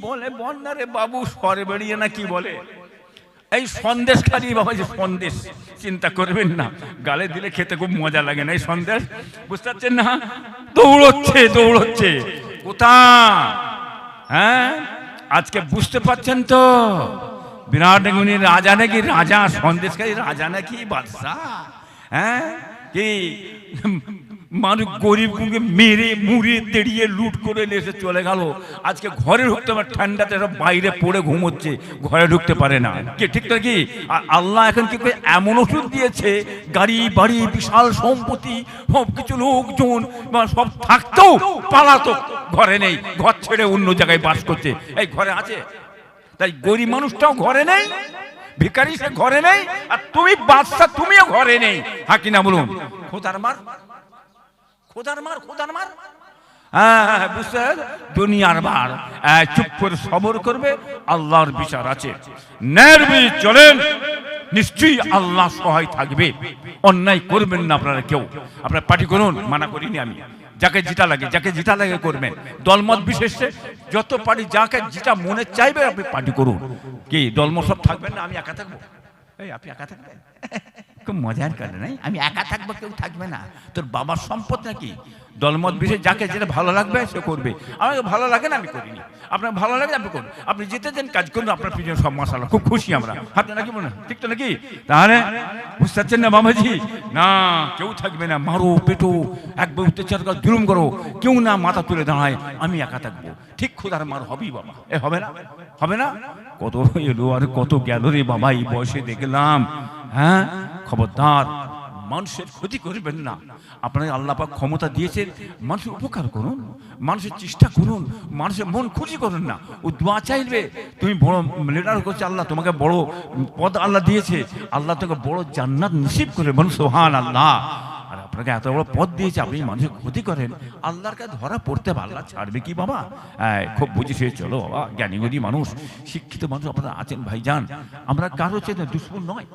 বলে বন্যারে বাবু সরে বেরিয়ে না কি বলে? এই সন্দেশ খালি বাবা যে সন্দেশ, চিন্তা করবেন না। গালে দিলে খেতে খুব মজা লাগে না এই সন্দেশ? বুঝতে পারছেন না? দৌড়চ্ছে দৌড়চ্ছে। কোথা হ্যাঁ? আজকে বুঝতে পারছেন তো? বিরাট গুণী রাজা নাকি রাজা? সন্দেশকারী রাজা নাকি বাদশাহ? হ্যাঁ? কি? মানুষ গরিব মেরে, মুড়ে, তেড়িয়ে, লুট করে এসে চলে গেল। আজকে ঘরে ঢুকতে পারে ঠান্ডাতে সব বাইরে পড়ে ঘুমোচ্ছে, ঘরে ঢুকতে পারে না। কি ঠিক তো কি? আর আল্লাহ এখন কি এমন ওষুধ দিয়েছে? গাড়ি, বাড়ি, বিশাল সম্পত্তি সব কিছু লোকজন সব থাকতেও পালাতো। ঘরে নেই, ঘর ছেড়ে অন্য জায়গায় বাস করছে। এই ঘরে আছে? তাই গরিব মানুষটাও ঘরে নেই, ভিখারি সে ঘরে নেই, আর তুমি বাদশা তুমিও ঘরে নেই। হ্যাঁ কিনা বলুন? খোদার মার। মার মার। হ্যাঁ হ্যাঁ, হ্যাঁ, বুঝতে দুনিয়ার বার চুপ করে সবর করবে আল্লাহর বিচার আছে। ন্যায়ের চলেন। নিশ্চয়ই আল্লাহ সহায় থাকবে। অন্যায় করবেন না আপনারা কেউ। আপনারা পার্টি করুন মানা করিনি আমি। যাকে যেটা লাগে যাকে যেটা লাগে করবেন। দলমত বিশেষে যত পার্টি যাকে যেটা মনে চাইবে আপনি পার্টি করুন। কি দলমত সব থাকবেন না? আমি একা থাকব? এই আপনি একা থাকবেন? খুব মজার করে নাই? আমি একা থাকব, কেউ থাকবে না। তোর বাবার সম্পদ নাকি? দলমত বিশেষ যাকে যেটা ভালো লাগবে, সে করবে। আমাকে ভালো লাগে না, আমি করিনি। আপনার ভালো লাগে আপনি করুন। আপনি যেতে দেন, কাজ করুন, আপনার পিছনে সব মশালা। খুব খুশি আমরা। হাতে নাকি মনে? ঠিক তো নাকি? তাহলে বুঝতে পারছেন না, বাবাজি? না, কেউ থাকবে না। মারো পেটো একবার অত্যাচার করো জুলুম করো। কেউ না মাথা তুলে দাঁড়ায়, আমি একা থাকব। ঠিক খোদার মার হবেই, বাবা। এ, হবে না? হবে না? কত এলো আর কত গেল রে বাবা এই বয়সে দেখলাম। হ্যাঁ? খবরদার। মানুষের ক্ষতি করবেন না। আপনার আল্লাহ পাক ক্ষমতা দিয়েছেন মানুষের উপকার করুন মানুষের চেষ্টা করুন মানুষের মন খুশি করুন না। ও দোয়া চাইবে তুমি বড় লিডার করছে আল্লাহ তোমাকে বড় পদ আল্লাহ দিয়েছে। আল্লাহ তোমাকে বড় জান্নাত নসিব করে মানুষ সোহান আল্লাহ আর আপনাকে এত বড় পদ দিয়েছে আপনি মানুষের ক্ষতি করেন। আল্লাহর কাছে ধরা পড়তে আল্লাহ ছাড়বে কি বাবা? হ্যাঁ, খুব বুঝে শুয়ে চলো বাবা জ্ঞানীগুণী মানুষ শিক্ষিত মানুষ আপনারা আছেন ভাইজান। আমরা কারও চেয়ে দুশ্মন নয়।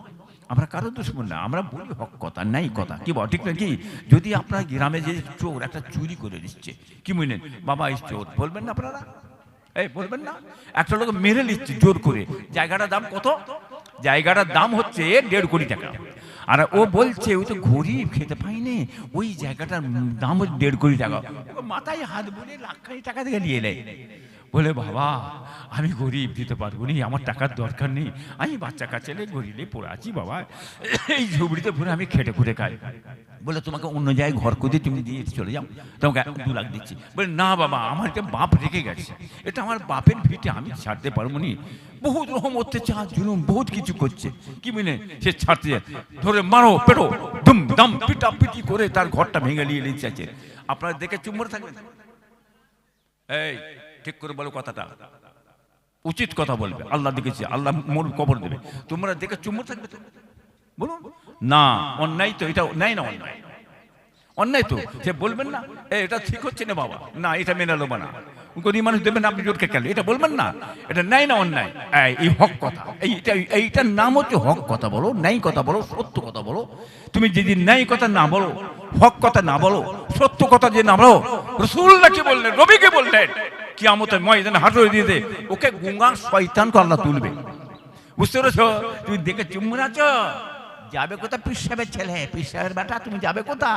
আমরা কারও দুশ্মন না, আমরা বলি হক কথা নাই কথা। কি বল, ঠিক না কি? যদি আপনার গ্রামে যে চোর একটা চুরি করে দিচ্ছে, কি মনে? বাবা, এই চোর, বলবেন না আপনারা? এই, বলবেন না? একটা লোক মেরে নিচ্ছে জোর করে। জায়গাটার দাম কত? জায়গাটার দাম হচ্ছে দেড় কোটি টাকা। আর ও বলছে, ওই তো গরিব, খেতে পাইনি ওই জায়গাটার দাম হচ্ছে দেড় কোটি টাকা। মাথায় হাত বলে লাখ টাকা থেকে নিয়ে নেয়। বলে, বাবা, আমি গরিব, দিতে পারব নি, আমার টাকার দরকার নেই। আমি বাচ্চা কাচ্চালে গরিলে পড়ে আছি, বাবা। এই ঝুবড়িতে পড়ে আমি খেটে খুঁটে খাই। বলে, তোমাকে অন্য জায়গায় ঘর করে তুমি দিয়ে চলে যাও। তোমাকে দু লাখ দিচ্ছি। বলে, না, বাবা, আমার এটা বাপ রেখে গেছে। এটা আমার বাপের ভিটে আমি ছাড়তে পারব নি। বহুত রকম অত্যাচার, জুলুম, বহুত কিছু করছে। কি মিনে সে ছাড়তে ধরে মারো, পেটো, দুম, দাম পিটা পিটি করে তার ঘরটা ভেঙে নিয়ে নিচ্ছে আপনারা দেখে চুম্বর থাকবেন। এই ঠিক করে বলো কথাটা। উচিত কথা বলবে। আল্লাহ দেখেছি আল্লাহ মোর কবর দেবে। তোমরা দেখে চুম্বর থাকবে বলুন। না অন্যায় তো এটা নাই না অন্যায়? অন্যায় তো সে বলবেন না এটা ঠিক হচ্ছে না বাবা। না এটা মেনে নেব না। গরিব মানুষ দেবেন আপনি জোরকে কেন এটা বলবেন না এটা নাই না অন্যায়? এই, হক কথা এইটা এইটার নাম হচ্ছে হক কথা বলো নাই কথা বলো সত্য কথা বলো। তুমি যদি ন্যায় কথা না বলো হক কথা না বলো সত্য কথা যে না বলো রসুল্লাহকে বললেন রবিকে বললেন? কি আমতে ময়দানে হাঁটুয়ে দিয়ে দে। ওকে গুঙ্গার শয়তানকে আল্লাহ তুলবে। বুঝতে পেরেছ? তুমি দেখে চুম্বন আছো? যাবে কোথা পীর ছেলে। পীর বেটা, তুমি যাবে কোথা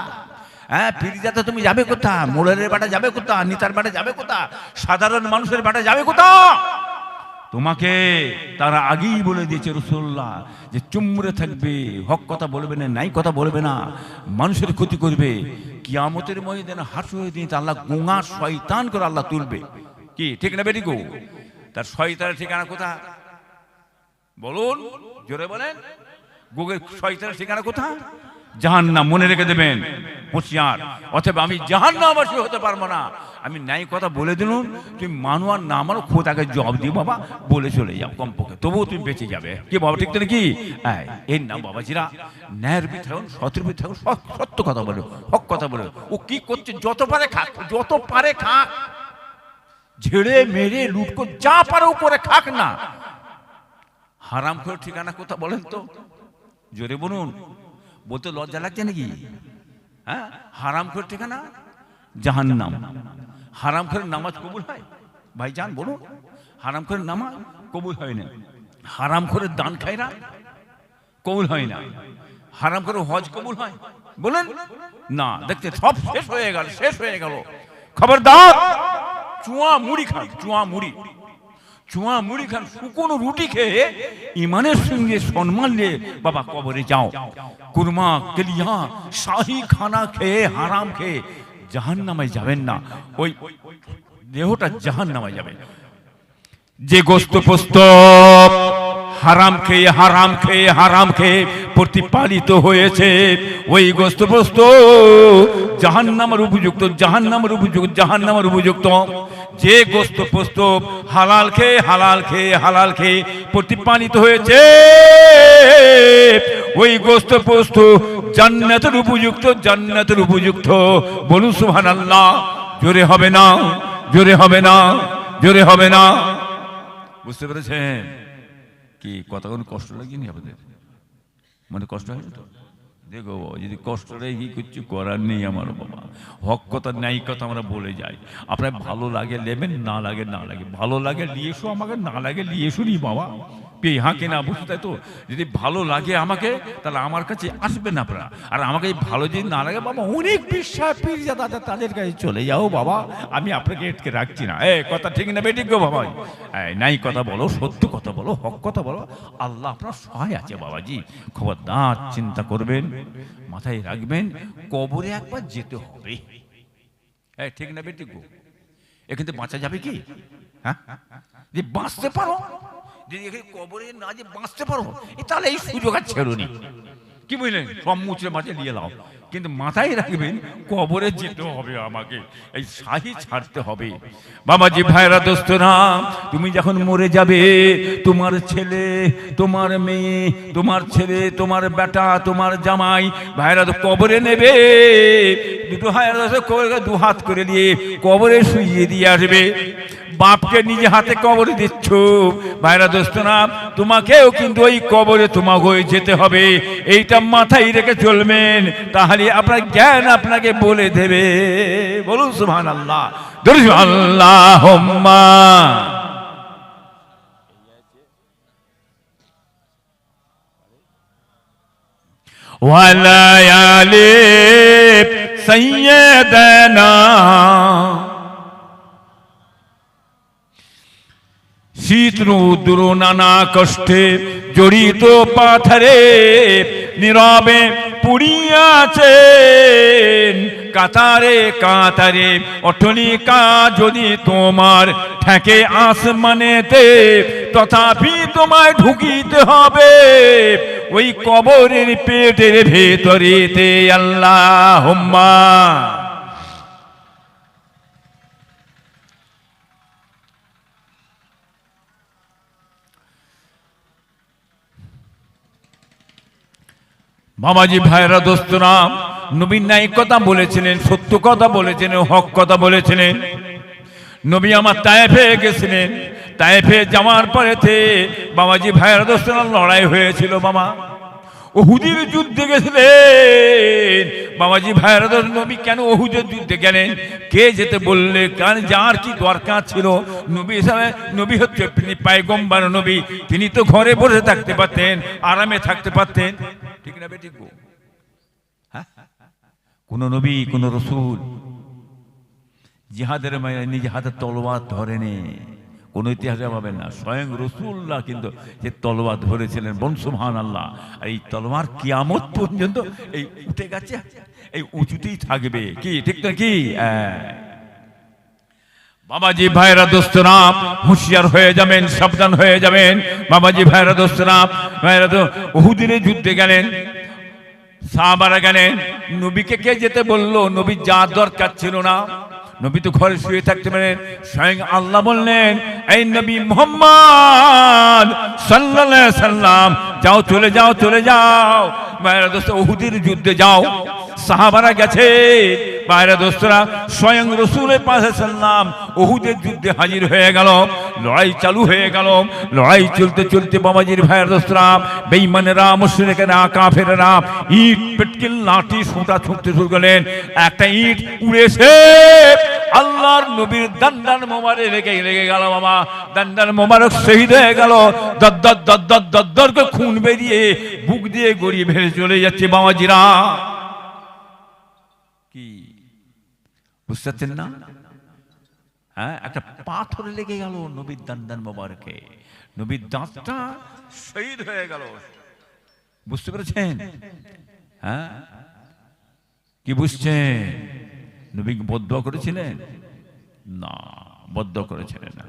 হ্যাঁ ফিরিজাতে তুমি যাবে কোথা মোড়ের বেটা যাবে কোথা নিতার বেটা যাবে কোথা সাধারণ মানুষের বেটা যাবে কোথা তোমাকে তারা আগেই বলে দিয়েছে রসুল্লাহ যে চুমড়ে থাকবে, হক কথা বলবে না নাই কথা বলবে না, মানুষের ক্ষতি করবে। কিয়ামতের ময়দানে হাসু হয়ে দিয়ে আল্লাহ গোঙা শয়তান করে আল্লাহ তুলবে। কি, ঠিক না বেটি গো? তার শয়তানের ঠিকানা কোথা? বলুন, জোরে বলেন। গোগের শয়তানের ঠিকানা কোথা? জাহান না মনে রেখে দেবেন। হুঁশিয়ার। অথবা আমি জাহান নামাসী হতে পারব না। আমি ন্যায় কথা বলে দিলুম। তুমি মানু আর না আমারও খোদাকে জব দিও বাবা। বলে চলে যাও কমপক্ষে। তবুও তুমি বেঁচে যাবে। কি বাবা, ঠিক তো নাকি? হ্যাঁ এর নাম বাবাজিরা। ন্যায়ের বি থাকুন সতের বি থাকুন সত্য কথা বলো, হক কথা বলো। ও কি করছে? যত পারে খাক, যত পারে খাক। ঝেড়ে মেরে, লুট করে, যা পারে উপরে খাক না। হারাম করে ঠিকানা কোথা বলেন তো? জোরে বলুন। বলতে লজ্জা লাগছে নাকি হ্যাঁ হারাম করে ঠিকানা জাহান নাম হারাম করে নামাজ কবুল হয় ভাই যান বলুন হারাম করে নামাজ কবুল হয় না হারাম করে দান খায় না কবুল হয় না হারাম করে হজ কবুল হয় বলেন না দেখতে সব শেষ হয়ে গেল শেষ হয়ে গেল খবরদার চুয়া মুড়ি খান চুয়া মুড়ি চুয়া মুড়ি খান, শুকনো রুটি খেয়ে ইমানের সঙ্গে সম্মান নিয়ে বাবা কবরে যাও। কুরমা, কেলিয়া, শাহি খানা খেয়ে, হারাম খেয়ে জাহান নামায় যাবেন না। ওই দেহটা জাহান নামায় যাবে। যে গোস্ত পোস্ত, হারাম খেয়ে হারাম খেয়ে হারাম খেয়ে প্রতিপালিত হয়েছে, ওই গোস্ত পোস্ত জাহান নামের উপযুক্ত জাহান নামের উপযুক্ত জাহান নামের উপযুক্ত। যে গোস্ত পোস্ত হালাল খেয়ে হালাল খেয়ে হালাল খেয়ে প্রতিপালিত হয়েছে, ওই গোস্ত পোস্ত জান্নাতের উপযুক্ত জান্নাতের উপযুক্ত। বলুন সুহান আল্লাহ জোরে হবে না, জোরে হবে না, জোরে হবে না। বুঝতে পেরেছেন? কি কথা কষ্ট লাগেনি আপনাদের? মানে কষ্ট হয় তো? দেখো, যদি কষ্ট রেখে কিছু করার নেই আমার বাবা। হক কথা, ন্যায় কথা আমরা বলে যাই। আপনার ভালো লাগে নেবেন না লাগে না লাগে। ভালো লাগে নিয়ে এসো আমাকে, না লাগে নিয়ে এসো নি বাবা। পেয়ে হাঁকে না বুঝতে তো? যদি ভালো লাগে আমাকে, তাহলে আমার কাছে আসবেন আপনারা। আর আমাকে ভালো যদি না লাগে, বাবা, অনেক বিশ্বাস পীর দাদা তাদের কাছে চলে যাও, বাবা। আমি আপনাকে এটকে রাখছি না। এ কথা ঠিক না বেঠিক গো বাবা নাই কথা বলো, সত্য কথা বলো, হক কথা বলো। আল্লাহ আপনার সহায় আছে, বাবাজি। খবরদার, চিন্তা করবেন, মাথায় রাখবেন, কবরে একবার যেতে হবে। হ্যাঁ ঠিক না বেঠিক গো? এখান থেকে বাঁচা যাবে কি? হ্যাঁ? বাঁচতে পারো যদি এখানে কবরে না যে বাঁচতে পারো তাহলে এই সুযোগ আর ছেড়ুনি কি বুঝলেন? সব মুচড়ে মাঠে নিয়ে লাও। কিন্তু মাথায় রাখবেন, কবরে যেতে হবে আমাকে, এই শাহি ছাড়তে হবে। বাবাজি, ভাইরা, দোস্তরা, তুমি যখন মরে যাবে, তোমার ছেলে, তোমার মেয়ে, তোমার ছেলে, তোমার বেটা, তোমার জামাই, ভাইরা, তো কবরে নেবে। দুটো হায়ার দু হাত করে দিয়ে কবরে শুইয়ে দিয়ে আসবে। বাপকে নিজে হাতে কবরে দিচ্ছ। ভাইরা দোস্ত না, তোমাকেও কিন্তু ওই কবরে তোমাকে যেতে হবে। এইটা মাথায় রেখে চলবেন, তাহলে আপনার জ্ঞান আপনাকে বলে দেবে। বলুন সুহান আল্লাহ আল্লাহ ওয়ালায়ালে সৈয়দনা রৌদ্র নানা কষ্টে জড়িত পাথরে নীরবে পুড়িয়াছেন। কাতারে কাতারে অটলিকা যদি তোমার ঠেকে আসমানেতে, তথাপি তোমায় ঢুকিতে হবে। ওই কবরের পেটের ভেতরেতে আল্লাহ হোম্মা বাবাজি ভাইরা দোস্তরা, নবীন ন্যায় কথা বলেছিলেন, সত্য কথা বলেছিলেন, হক কথা বলেছিলেন। নবী আমার তায়েফে গেছিলেন, তায়েফে যাওয়ার পরেতে বাবাজি ভাইরা দোস্তরা, লড়াই হয়েছিল বাবা। ওহুদের যুদ্ধে গেছিলেন। বাবাজি ভাইরা দোস্ত, নবী কেন ওহুদের যুদ্ধে গেলেন? কে যেতে বললে, কারণ যার কি দরকার ছিল? নবী হিসাবে, নবী হচ্ছে, তিনি পায়গম্বার নবী। তিনি তো ঘরে বসে থাকতে পারতেন, আরামে থাকতে পারতেন। ঠিক না বেঠিক? হ্যাঁ? কোন নবী, কোন রসুল জিহাদের নিজে হাতে তলোয়ার ধরেনি কোন ইতিহাসে পাবেন না স্বয়ং রসুল্লাহ কিন্তু যে তলোয়ার ধরেছিলেন বংশমহান আল্লাহ এই তলোয়ার কিয়ামত পর্যন্ত এই উঠে গেছে, এই উঁচুতেই থাকবে কি, ঠিক না কি হ্যাঁ। বাবাজি ভাইরা দোস্তরাম হুঁশিয়ার হয়ে যাবেন, সাবধান হয়ে যাবেন। বাবাজি ভাইরা দোস্তরাম ভাইরা তো উহুদিনে যুদ্ধে গেলেন, সাহাবারা গেলেন। নবীকে কে যেতে বলল? নবী যা দরকার ছিল না। নবী তো ঘরে শুয়ে থাকতে পারেন। স্বয়ং আল্লাহ বললেন, এই নবী মোহাম্মদ আলাইহি সাল্লাম যাও চলে যাও চলে যাও। ভাইরা দোস্ত, উহুদের যুদ্ধে যাও। সাহাবারা গেছে। বাইরে দোস্তরা, স্বয়ং রসুলের পাশে সাল্লাম ওহুদের যুদ্ধে হাজির হয়ে গেল, লড়াই চালু হয়ে গেল। লড়াই চলতে চলতে বাবাজির ভাইয়ের দোস্তরা বেইমানেরা মুশরিকেরা, কাফেরেরা ইট, পেটকিল, লাঠি সোঁটা ছুটতে শুরু করলেন। একটা ইট উড়েছে আল্লাহর নবীর দান্দান মোমারে লেগে লেগে গেল বাবা। দান্দান মোবারক শহীদ হয়ে গেল। দদ্দর দদ্দর দদ্দর খুন বেরিয়ে বুক দিয়ে গড়িয়ে ভেসে চলে যাচ্ছে বাবাজিরা। বুঝতে না? হ্যাঁ একটা পাথর লেগে গেল নবীর দান্দান মোবারকে। নবীর দাঁতটা শহীদ হয়ে গেল। বুঝতে পেরেছেন? হ্যাঁ? কি বুঝছেন? নবী বদ্ধ করেছিলেন? না বদ্ধ করেছিলেন না।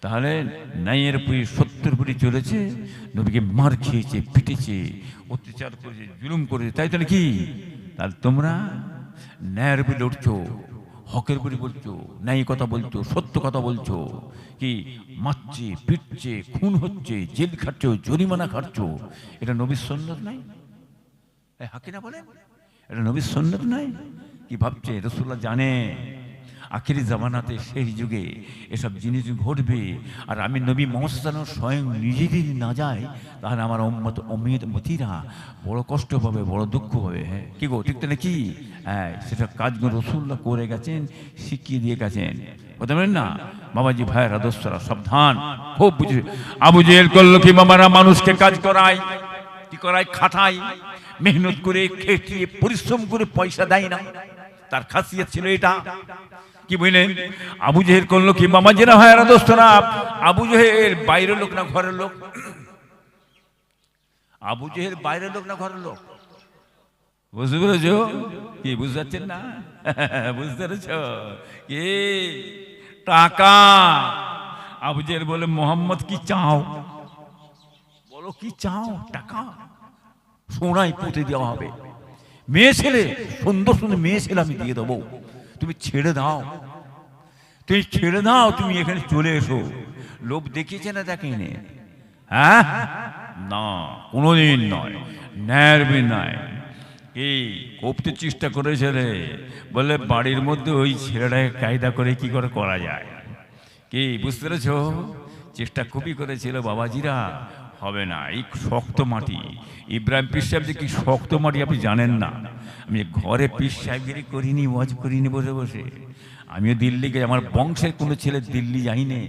তাহলে ন্যায়ের পুরি সত্তর পুরি চলেছে, নবীকে মার খেয়েছে, পিটেছে, অত্যাচার করেছে, জুলুম করেছে। তাই তো কি তাহলে তোমরা ন্যায়ের বি লড়ছো। হকের করে বলছো, ন্যায় কথা বলছো, সত্য কথা বলছো, কি মারছে, পিটছে, খুন হচ্ছে, জেল খাচ্ছ জরিমানা খাটছো, এটা নবীর সন্ন্যত নাই? হাকি হাকিনা বলে এটা নবীর সন্ন্যত নাই? কি ভাবছে রসুল্লাহ জানে। আখেরি জামানাতে সেই যুগে এসব জিনিস ঘটবে। আর আমি নবী মোহাম্মদ স্বয়ং নিজে যদি না যায় তাহলে আমার উম্মত অমিত মতিরা বড় কষ্ট পাবে, বড় দুঃখ হবে হ্যাঁ কি গো, ঠিক তো নাকি? হ্যাঁ সেটা কাজগুলো রসুল্লাহ করে গেছেন, শিখিয়ে দিয়ে গেছেন। বলতে পারেন না? বাবাজি ভাই রাদস্বরা সাবধান। খুব বুঝে আবু জেল করল কি বাবারা মানুষকে কাজ করায়, কি করায়? খাটায়। মেহনত করে, খেটিয়ে, পরিশ্রম করে পয়সা দেয় না। তার খাসিয়ত ছিল এটা। কি বুঝলেন আবু জেহের করল কি মামা জেনা হয় দোস্তরা আবু জেহের বাইরের লোক না ঘরের লোক? আবু জেহের বাইরের লোক না ঘরের লোক? বুঝতে পেরেছ? কি বুঝতে পারছেন না? বুঝতে পেরেছ? কি? টাকা। আবু জেহের বলে, মোহাম্মদ, কি চাও? বলো, কি চাও? টাকা? সোনায় পুঁতে দেওয়া হবে। মেয়ে ছেলে, সুন্দর সুন্দর মেয়ে ছেলে আমি দিয়ে দেবো। তুমি ছেড়ে দাও। তুমি ছেড়ে দাও, তুমি এখানে চলে এসো। লোভ দেখিয়েছে না দেখেনি হ্যাঁ? না, কোনোদিন নয়, ন্যায়ের নয়। এই কপতে চেষ্টা করেছে রে। বলে বাড়ির মধ্যে ওই ছেলেটাকে কায়দা করে কি করে করা যায়? কি, বুঝতে পেরেছ? চেষ্টা খুবই করেছিল বাবাজিরা। হবে না। এই শক্ত মাটি। ইব্রাহিম পীর সাহেব যে কি শক্ত মাটি আপনি জানেন না। আমি ঘরে পীর সাহেবগিরি করিনি, ওয়াজ করিনি বসে বসে। আমিও দিল্লি গিয়ে আমার বংশের কোনো ছেলে দিল্লি যাইনি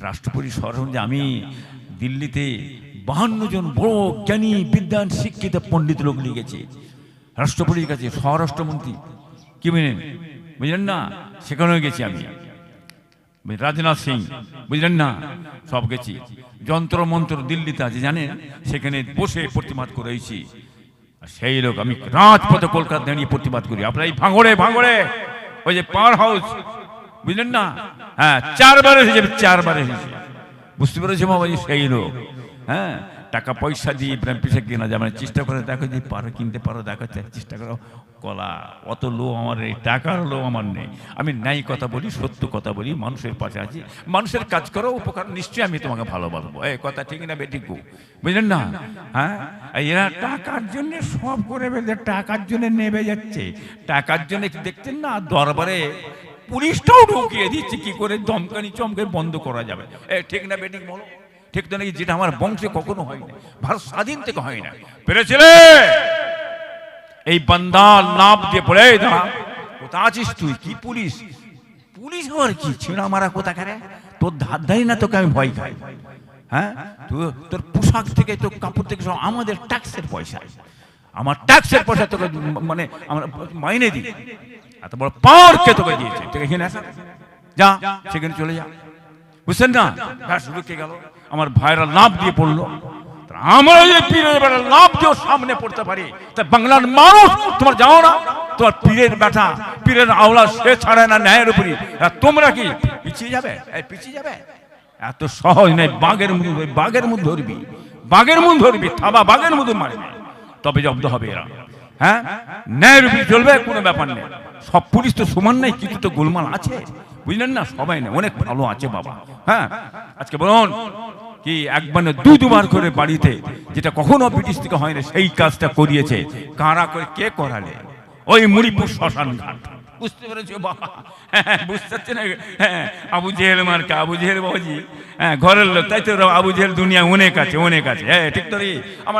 রাষ্ট্রপতি সরঞ্জে আমি দিল্লিতে বাহান্ন জন বড় জ্ঞানী বিদ্যান শিক্ষিত পণ্ডিত লোক লিখেছে রাষ্ট্রপতির কাছে, স্বরাষ্ট্রমন্ত্রী। কি বুঝলেন বুঝলেন না? সেখানেও গেছি আমি। রাজনাথ সিং, বুঝলেন না? সব গেছি। যন্ত্র মন্ত্র দিল্লিতে আছে জানে সেখানে বসে প্রতিবাদ করেছি। সেই লোক, আমি রাজপথে কলকাতা দাঁড়িয়ে প্রতিবাদ করি। আপনার এই ভাঙড়ে ভাঙড়ে! ওই যে পাওয়ার হাউস, বুঝলেন না? হ্যাঁ চারবার এসেছে চারবার এসেছে। বুঝতে পেরেছি মামাজি সেই লোক হ্যাঁ? টাকা পয়সা দিয়ে ইব্রাহিম পিসা কেনা যাবে না। চেষ্টা করে, দেখো যদি পারো, কিনতে পারো, দেখো চেষ্টা করো। কলা, অত লো আমার নেই, টাকার লো আমার নেই। আমি ন্যায় কথা বলি, সত্য কথা বলি, মানুষের পাশে আছি। মানুষের কাজ করো, উপকার, নিশ্চয়ই আমি তোমাকে ভালোবাসবো। এই কথা ঠিক না বেঠিকু বুঝলেন না? হ্যাঁ? এরা টাকার জন্য সব করে বেঁধে টাকার জন্য নেবে যাচ্ছে। টাকার জন্য দেখছেন না, দরবারে পুলিশটাও ঢুকিয়ে দিচ্ছে, কি করে দমকানি চমকে বন্ধ করা যাবে। ঠিক না বেটিক বলো? ঠিক তো নাকি যেটা আমার বংশে কখনো হয় না ভারত স্বাধীন থেকে হয় না পেরেছিলে? এই বান্দাল নাপ দিয়ে পড়ে দাঁড়া, কোথা আছিস তুই? কি পুলিশ? পুলিশ হওয়ার কি? ছিঁড়া মারা কোথা করে তোর ধার ধারি না তোকে আমি ভয় খাই। হ্যাঁ? তোর পোশাক থেকে, তোর কাপড় থেকে সব আমাদের ট্যাক্সের পয়সা। আমার ট্যাক্সের পয়সা তোকে মানে আমরা মাইনে দিই এত বড় পাওয়ার কে তোকে দিয়েছে। তুই এখানে যা, সেখানে চলে যা। বুঝছেন না? ব্যাস ঢুকে গেল। আমার ভাইরা লাভ দিয়ে পড়ল। আমরা যে পীরের বেটা লাভ দিয়েও সামনে পড়তে পারি। তা বাংলার মানুষ, তোমার যাও না? তোমার পীরের বেটা পীরের আওলা সে ছাড়ে না ন্যায়ের উপরে তোমরা কি পিছিয়ে যাবে? পিছিয়ে যাবে? এত সহজ নেই বাঘের মুখ বাঘের মুখ ধরবি। বাঘের মুখ ধরবি, থাবা বাঘের মুখ মারবি। তবে জব্দ হবে এরা। হ্যাঁ? ন্যায়ের উপরে চলবে, কোনো ব্যাপার নেই। সব পুলিশ তো সমান নাই কিছু তো গোলমাল আছে। বুঝলেন না? সবাই না অনেক ভালো আছে বাবা। হ্যাঁ? আজকে বলুন কি একবার না দু দুবার করে বাড়িতে যেটা কখনো ব্রিটিশ থেকে হয় না সেই কাজটা করিয়েছে। কারা করে কে করালে? ওই মুড়িপুর শ্মশান ঘাট। বুঝতে পেরেছ বাবা? হ্যাঁ, বুঝতে পারছি না। হ্যাঁ আবু জেহেল মার্কা আবু জেহেল হ্যাঁ ঘরের লোক। তাই তো আবু জেহেল দুনিয়া অনেক আছে অনেক আছে। হ্যাঁ ঠিক তো আমার